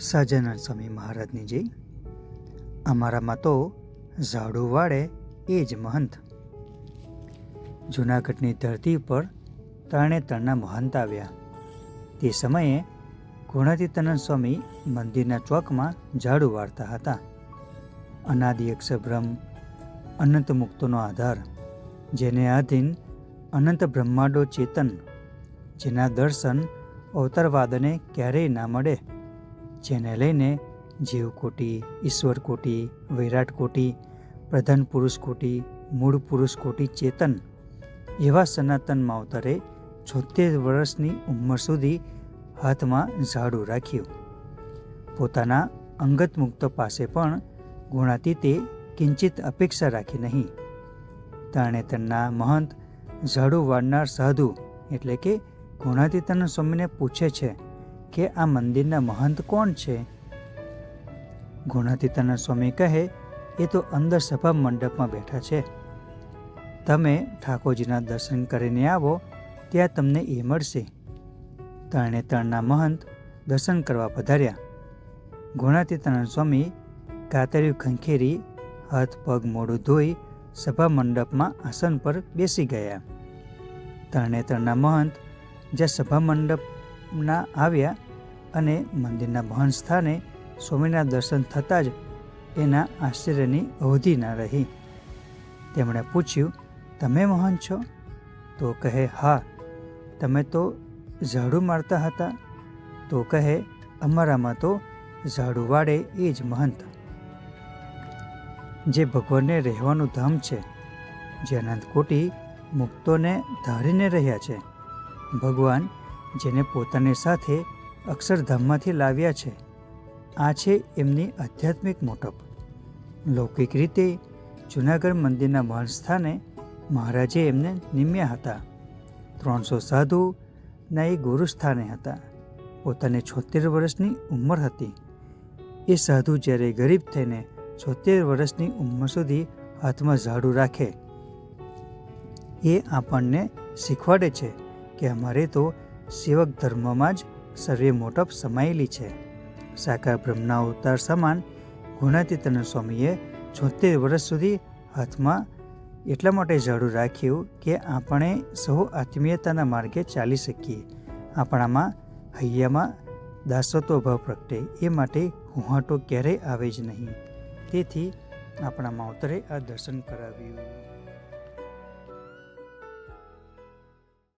સહજાનંદ સ્વામી મહારાજની જય. અમારામાં તો ઝાડુ વાળે એ જ મહંત. જૂનાગઢની ધરતી પર ત્રણે ત્રણના મહંત આવ્યા. તે સમયે ગુણાતીતાનંદ સ્વામી મંદિરના ચોકમાં ઝાડુ વાળતા હતા. અનાદિ અક્ષબ્રહ્મ અનંત મુક્તોનો આધાર, જેને આધીન અનંત બ્રહ્માંડો ચેતન, જેના દર્શન અવતારવાદને ક્યારેય ના મળે. જેને લઈને જીવકોટી ઈશ્વર કોટી વિરાટ કોટી પ્રધાન પુરુષ કોટી મૂળ પુરુષ કોટી ચેતન એવા સનાતન માવતરે છોતેર વર્ષની ઉંમર સુધી હાથમાં ઝાડુ રાખ્યું. પોતાના અંગત મુક્ત પાસે પણ ગુણાતીતે કિંચિત અપેક્ષા રાખી નહીં. તાણેતરના મહંત ઝાડુ વાળનાર સાધુ એટલે કે ગુણાતીતાનંદ સ્વામીને પૂછે છે કે આ મંદિરના મહંત કોણ છે? ગુણાતીતાના સ્વામી કહે, એ તો અંદર સભા મંડપમાં બેઠા છે. તમે ઠાકોરજીના દર્શન કરીને આવો, ત્યાં તમને એ મળશે. તરણે તરણના મહંત દર્શન કરવા પધાર્યા. ગુણાતીતાના સ્વામી કાતર્યું ખંખેરી, હાથ પગ મોઢું ધોઈ સભા મંડપમાં આસન પર બેસી ગયા. તરણેતરના મહંત જ્યાં સભા મંડપના આવ્યા અને મંદિરના ભવન સ્થાને સ્વામીના દર્શન થતાં જ એના આશ્ચર્યની અવધિ ના રહી. તેમણે પૂછ્યું, તમે મહાન છો? તો કહે, હા, તમે તો ઝાડુ મારતા હતા. તો કહે, અમારામાં તો ઝાડુ વાળે એ જ મહંત જે ભગવાનને રહેવાનું ધામ છે, જે અનંત કોટી મુક્તોને ધારીને રહ્યા છે, ભગવાન જેને પોતાની સાથે અક્ષરધામમાંથી લાવ્યા છે. આ છે એમની આધ્યાત્મિક મોટપ. લૌકિક રીતે જૂનાગઢ મંદિરના મહાન સ્થાને મહારાજે એમને નિમ્યા હતા. ત્રણસો સાધુના એ ગુરુસ્થાને હતા. પોતાને છોતેર વર્ષની ઉંમર હતી. એ સાધુ જ્યારે ગરીબ થઈને છોતેર વર્ષની ઉંમર સુધી હાથમાં ઝાડુ રાખે, એ આપણને શીખવાડે છે કે અમારે તો સેવક ધર્મમાં જ સર્વે મોટપ સમાયેલી છે. સાકાર બ્રહ્મના અવતાર સમાન ગુણાતીતન સ્વામીએ છોતેર વર્ષ સુધી હાથમાં એટલા માટે ઝાડું રાખ્યું કે આપણે સૌ આત્મીયતાના માર્ગે ચાલી શકીએ. આપણામાં, હૈયામાં દાસત્વ ભાવ પ્રગટે એ માટે હુંહાટો ક્યારેય આવે જ નહીં. તેથી આપણા માવતરે આ દર્શન કરાવ્યું.